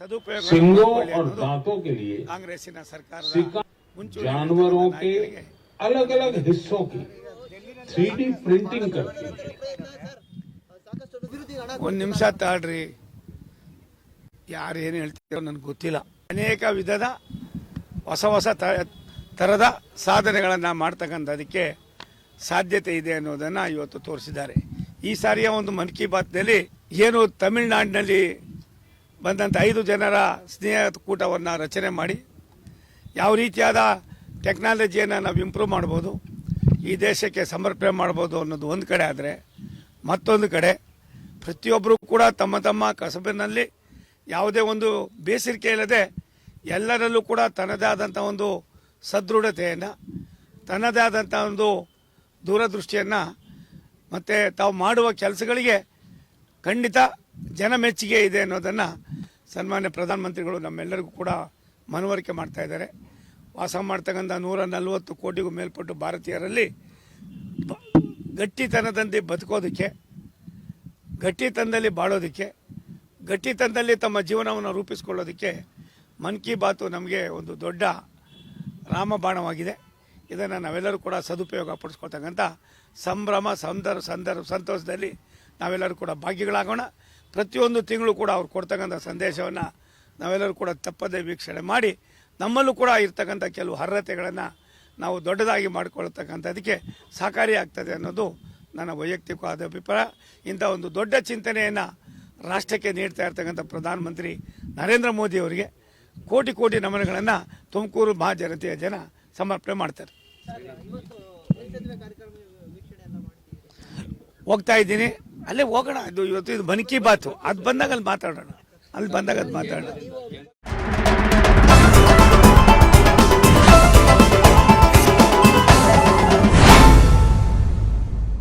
ಸದುಪಯೋಗ सिंगों ಮಾಡ್ಕೊಳ್ಳಿ और ಅನ್ನೋದು दांतों के लिए ಕಾಂಗ್ರೆಸ್ಸಿನ ಸರ್ಕಾರದ सिक्का ಮುಂಚೂಣಿ जानवरों के ನಾಯಕರಿಗೆ अलग अलग हिस्सों की थ्री प्रिंटिंग करती है ಒಂದ್ ನಿಮಿಷ ತಾಳ್ರಿ ಯಾರು ಏನು ಹೇಳ್ತಿರೋ ನನ್ಗೆ ಗೊತ್ತಿಲ್ಲ ಅನೇಕ ವಿಧದ ಹೊಸ ಹೊಸ ತ- ತರದ ಸಾಧನೆಗಳನ್ನ ಮಾಡ್ತಕ್ಕಂಥದಕ್ಕೆ ಸಾಧ್ಯತೆ ಇದೆ ಅನ್ನೋದನ್ನ ಇವತ್ತು ತೋರಿಸಿದ್ದಾರೆ ಈ ಸಾರಿಯ ಒಂದು ಮನ್ ಕಿ ಬಾತ್ನಲ್ಲಿ ಏನು ತಮಿಳುನಾಡಿನಲ್ಲಿ ಬಂದಂಥ ಐದು ಜನರ ಸ್ನೇಹ ಕೂಟವನ್ನು ರಚನೆ ಮಾಡಿ ಯಾವ ರೀತಿಯಾದ ಟೆಕ್ನಾಲಜಿಯನ್ನು ನಾವು ಇಂಪ್ರೂವ್ ಮಾಡ್ಬೋದು, ಈ ದೇಶಕ್ಕೆ ಸಮರ್ಪಣೆ ಮಾಡ್ಬೋದು ಅನ್ನೋದು ಒಂದು ಕಡೆ ಆದರೆ ಮತ್ತೊಂದು ಕಡೆ ಪ್ರತಿಯೊಬ್ಬರೂ ಕೂಡ ತಮ್ಮ ತಮ್ಮ ಕಸಬಿನಲ್ಲಿ ಯಾವುದೇ ಒಂದು ಬೇಸರಿಕೆ ಇಲ್ಲದೆ ಎಲ್ಲರಲ್ಲೂ ಕೂಡ ತನ್ನದೇ ಆದಂಥ ಒಂದು ಸದೃಢತೆಯನ್ನು ತನ್ನದೇ ಆದಂಥ ಒಂದು ದೂರದೃಷ್ಟಿಯನ್ನು ಮತ್ತು ತಾವು ಮಾಡುವ ಕೆಲಸಗಳಿಗೆ ಖಂಡಿತ ಜನ ಮೆಚ್ಚುಗೆ ಇದೆ ಅನ್ನೋದನ್ನು ಸನ್ಮಾನ್ಯ ಪ್ರಧಾನಮಂತ್ರಿಗಳು ನಮ್ಮೆಲ್ಲರಿಗೂ ಕೂಡ ಮನವರಿಕೆ ಮಾಡ್ತಾ ಇದ್ದಾರೆ. ವಾಸ ಮಾಡ್ತಕ್ಕಂಥ ನೂರ ನಲವತ್ತು ಕೋಟಿಗೂ ಮೇಲ್ಪಟ್ಟು ಭಾರತೀಯರಲ್ಲಿ ಗಟ್ಟಿತನದಂತೆ ಬದುಕೋದಕ್ಕೆ, ಗಟ್ಟಿತನದಲ್ಲಿ ಬಾಳೋದಕ್ಕೆ, ಗಟ್ಟಿತನದಲ್ಲಿ ತಮ್ಮ ಜೀವನವನ್ನು ರೂಪಿಸ್ಕೊಳ್ಳೋದಕ್ಕೆ ಮನ್ ಕಿ ಬಾತು ನಮಗೆ ಒಂದು ದೊಡ್ಡ ರಾಮಬಾಣವಾಗಿದೆ. ಇದನ್ನು ನಾವೆಲ್ಲರೂ ಕೂಡ ಸದುಪಯೋಗ ಪಡಿಸ್ಕೊಳ್ತಕ್ಕಂಥ ಸಂಭ್ರಮ, ಸಂದರ್ ಸಂದರ್ಭ ಸಂತೋಷದಲ್ಲಿ ನಾವೆಲ್ಲರೂ ಕೂಡ ಭಾಗ್ಯಗಳಾಗೋಣ ಪ್ರತಿಯೊಂದು ತಿಂಗಳು ಕೂಡ ಅವ್ರು ಕೊಡ್ತಕ್ಕಂಥ ಸಂದೇಶವನ್ನು ನಾವೆಲ್ಲರೂ ಕೂಡ ತಪ್ಪದೇ ವೀಕ್ಷಣೆ ಮಾಡಿ ನಮ್ಮಲ್ಲೂ ಕೂಡ ಇರ್ತಕ್ಕಂಥ ಕೆಲವು ಅರ್ಹತೆಗಳನ್ನು ನಾವು ದೊಡ್ಡದಾಗಿ ಮಾಡಿಕೊಳ್ತಕ್ಕಂಥದಕ್ಕೆ ಸಹಕಾರಿಯಾಗ್ತದೆ ಅನ್ನೋದು ನನ್ನ ವೈಯಕ್ತಿಕವಾದ ಅಭಿಪ್ರಾಯ. ಇಂಥ ಒಂದು ದೊಡ್ಡ ಚಿಂತನೆಯನ್ನು ರಾಷ್ಟ್ರಕ್ಕೆ ನೀಡ್ತಾ ಇರ್ತಕ್ಕಂಥ ಪ್ರಧಾನಮಂತ್ರಿ ನರೇಂದ್ರ ಮೋದಿ ಅವರಿಗೆ ಕೋಟಿ ಕೋಟಿ ನಮನಗಳನ್ನು ತುಮಕೂರು ಮಹಾಜನತೆಯ ಜನ ಸಮರ್ಪಣೆ ಮಾಡ್ತಾರೆ. ಹೋಗ್ತಾ ಇದ್ದೀನಿ. ಅಲ್ಲೇ ಹೋಗೋಣ. ಇದು ಇವತ್ತು ಇದು ಮನ್ ಬಾತು. ಅದು ಬಂದಾಗ ಅಲ್ಲಿ ಮಾತಾಡೋಣ. ಅಲ್ಲಿ ಬಂದಾಗ ಅದು ಮಾತಾಡೋಣ.